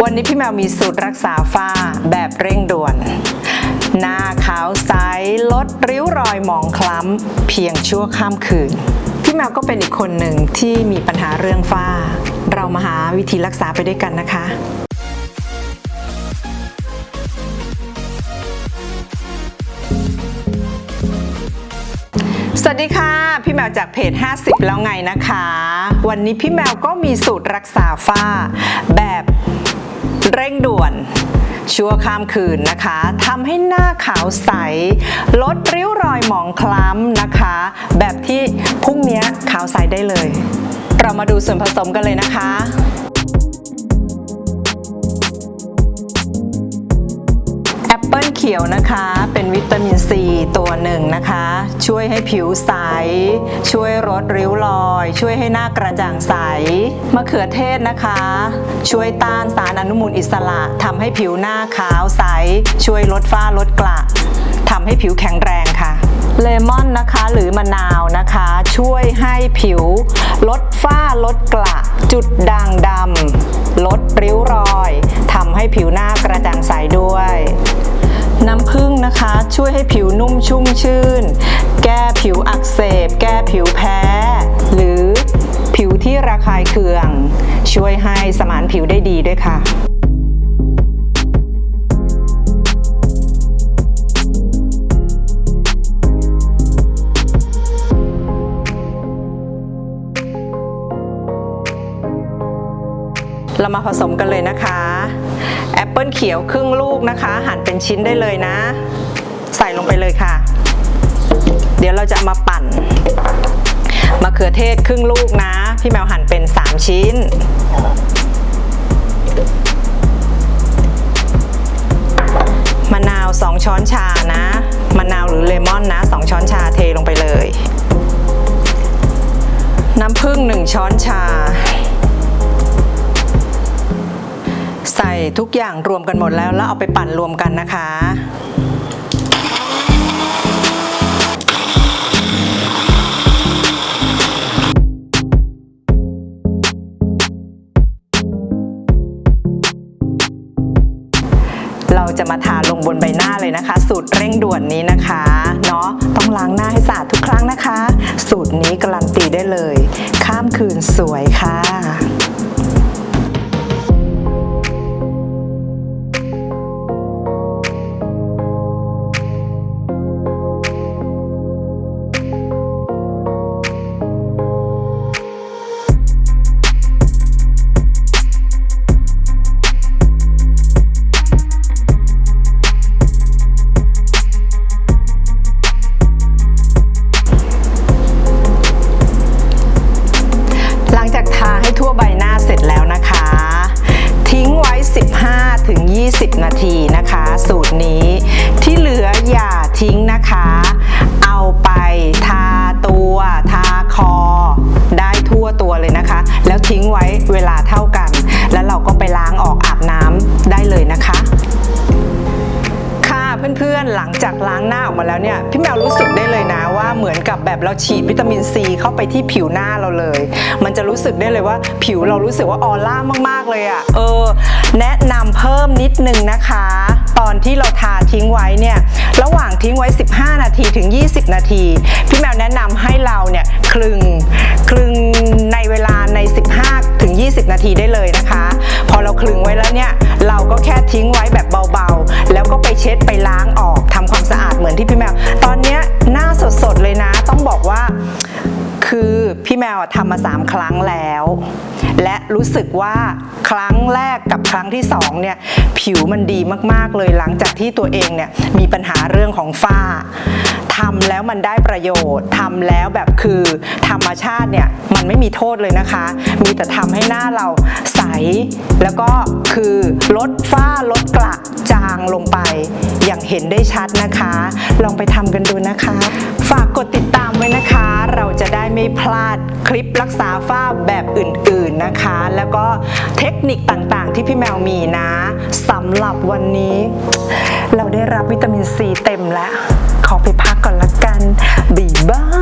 วันนี้พี่แมวมีสูตรรักษาฝ้าแบบเร่งด่วน หน้าขาวใสลดริ้วรอยหมองคล้ำ เพียงชั่วข้ามคืน พี่แมวก็เป็นอีกคนหนึ่งที่มีปัญหาเรื่องฝ้า เรามาหาวิธีรักษาไปด้วยกันนะคะสวัสดีค่ะ พี่แมวจากเพจ 50 แล้วไงนะคะ วันนี้พี่แมวก็มีสูตรรักษาฝ้าแบบ งด่วน ชั่วข้ามคืนนะคะทำให้หน้าขาวใส ลดริ้วรอยหมองคล้ำนะคะ แบบที่พรุ่งนี้ขาวใสได้เลย เรามาดูส่วนผสมกันเลยนะคะ เขียวนะคะ เป็นวิตามินซีตัวหนึ่งนะคะ ช่วยให้ผิวใส ช่วยลดริ้วรอย ช่วยให้หน้ากระจ่างใส มะเขือเทศนะคะ ช่วยต้านสารอนุมูลอิสระทำให้ผิวหน้าขาวใส ช่วยลดฝ้าลดกระทำให้ผิวแข็งแรงค่ะเลมอนนะคะหรือมะนาวนะคะ ช่วยให้ผิว ลดฝ้าลดกระจุดด่างดำลดริ้วรอยทำให้ผิวหน้ากระจ่างใส ช่วยให้ผิวนุ่มชุ่มชื่น แก้ผิวอักเสบ แก้ผิวแพ้ หรือผิวที่ระคายเคือง ช่วยให้สมานผิวได้ดีด้วยค่ะเรามาผสมกันเลยนะคะ แอปเปิลเขียวครึ่งลูกนะคะ หั่นเป็นชิ้นได้เลยนะ ใส่ลงไปเลยค่ะ เดี๋ยวเราจะมาปั่นมะเขือเทศครึ่งลูกนะ พี่แมวหั่นเป็น 3 ชิ้น มะนาว 2 ช้อนชานะ มะนาวหรือเลมอนนะ 2 ช้อนชาเทลงไปเลย น้ำผึ้ง 1 ช้อนชา ใส่ทุกอย่างรวมกันหมดแล้วแล้วเอาไปปั่นรวมกันนะคะ สูตรเร่งด่วนนี้นะคะเนาะต้องล้างหน้าให้สะอาดทุกครั้งนะคะ สูตรนี้การันตีได้เลย ข้ามคืนสวยค่ะ ไว้เวลาเท่ากัน แล้วเราก็ไปล้างออกอาบน้ำได้เลยนะคะค่ะเพื่อนๆ หลังจากล้างหน้าออกมาแล้วเนี่ย พี่แมวรู้สึกได้เลยนะว่าเหมือนกับแบบเราฉีดวิตามินซีเข้าไปที่ผิวหน้าเราเลย มันจะรู้สึกได้เลยว่าผิวเรารู้สึกว่าออร่ามากๆเลยอะ่ะ เออ แนะนำเพิ่มนิดนึงนะคะ ตอนที่เราทาทิ้งไว้เนี่ย ระหว่างทิ้งไว้ 15 นาทีถึง 20 นาที พี่แมวแนะนำให้เราเนี่ยคลึง 10 นาทีได้เลยนะคะ พอเราคลึงไว้แล้วเนี่ย เราก็แค่ทิ้งไว้แบบเบาๆ แล้วก็ไปเช็ดไปล้างออกทำความสะอาดเหมือนที่พี่แมว ตอนเนี้หน้าสดๆเลยนะ ต้องบอกว่าคือพี่แมวทำมา3ครั้งแล้ว และรู้สึกว่าครั้งแรกกับครั้งที่2เนี่ย ผิวมันดีมากๆเลยหลังจากที่ตัวเองเนี่ยมีปัญหาเรื่องของฝ้า ทำแล้วมันได้ประโยชน์ทำแล้วแบบคือธรรมชาติเนี่ยมันไม่มีโทษเลยนะคะ มีแต่ทำให้หน้าเราใส แล้วก็คือลดฝ้าลดกระจางลงไป อย่างเห็นได้ชัดนะคะ ลองไปทำกันดูนะคะ ฝากกดติดตามไว้นะคะ เราจะได้ไม่พลาดคลิปรักษาฝ้าแบบอื่นๆนะคะ แล้วก็เทคนิคต่างๆ ที่พี่แมวมีนะสำหรับวันนี้ เราได้รับวิตามินซีเต็มแล้ว ขอไปพัก ก่อนละกันบีบาย